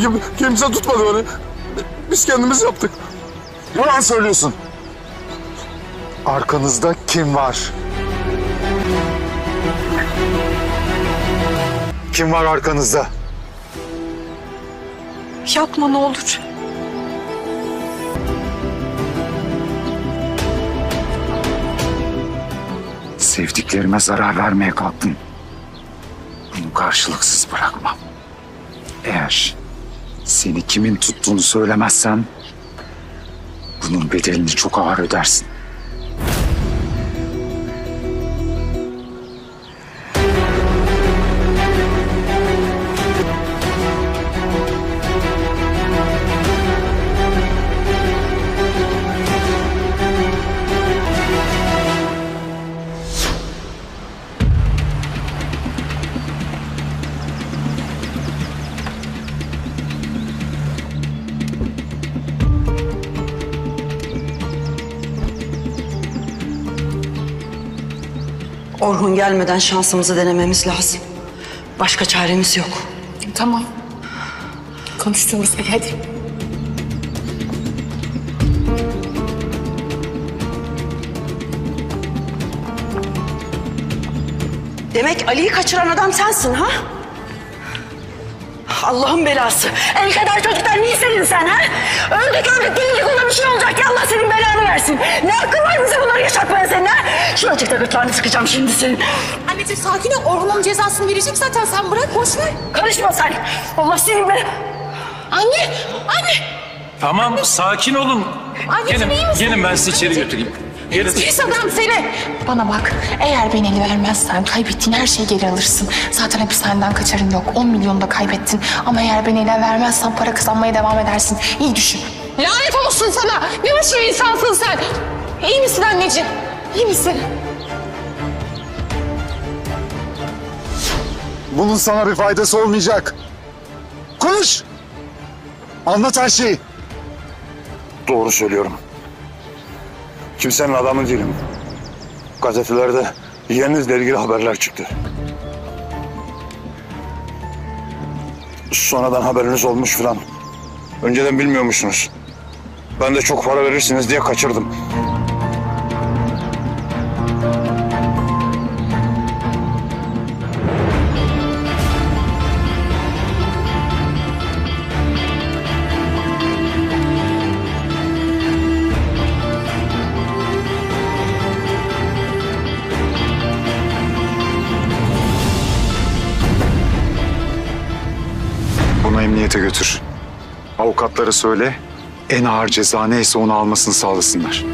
Kim, kimse tutmadı beni. Biz kendimiz yaptık. Yalan söylüyorsun. Arkanızda kim var? Kim var arkanızda? Yapma ne olur. Sevdiklerime zarar vermeye kalktın. Bunu karşılıksız bırakmam. Eğer seni kimin tuttuğunu söylemezsen bunun bedelini çok ağır ödersin. Orhun gelmeden şansımızı denememiz lazım. Başka çaremiz yok. Tamam. Konuştuğumuz gibi hadi. Demek Ali'yi kaçıran adam sensin ha? Allah'ın belası. El kadar çocuklar niye istedin sen ha? Öldük öldük gelince ona bir şey olacak ya Allah senin belanı versin. Ne hakkın var bize bunları yaşatmaya senin ha? Şuracıkta gırtlağını sıkacağım şimdi senin. Anneciğim sakin ol. Orhun'un cezasını verecek zaten. Sen bırak boş ver. Karışma sen. Allah senin belanı... Anne! Anne! Tamam sakin olun. Anneciğim, gelin, iyi misin? gelin ben sizi içeri götüreyim. Gelin. Pis adam seni! Bana bak, eğer beni ele vermezsen kaybettiğin her şeyi geri alırsın. Zaten hapishaneden kaçarın yok. 10 milyonu da kaybettin. Ama eğer beni ele vermezsen para kazanmaya devam edersin. İyi düşün. Lanet olsun sana! Ne biçim insansın sen? İyi misin anneciğim? İyi misin? Bunun sana bir faydası olmayacak. Konuş. Anlat her şeyi. Doğru söylüyorum. Kimsenin adamı değilim. Gazetelerde yeğeninizle ilgili haberler çıktı. Sonradan haberiniz olmuş filan. Önceden bilmiyormuşsunuz. Ben de çok para verirsiniz diye kaçırdım. Emniyete götür. Avukatlara söyle. En ağır ceza neyse onu almasını sağlasınlar.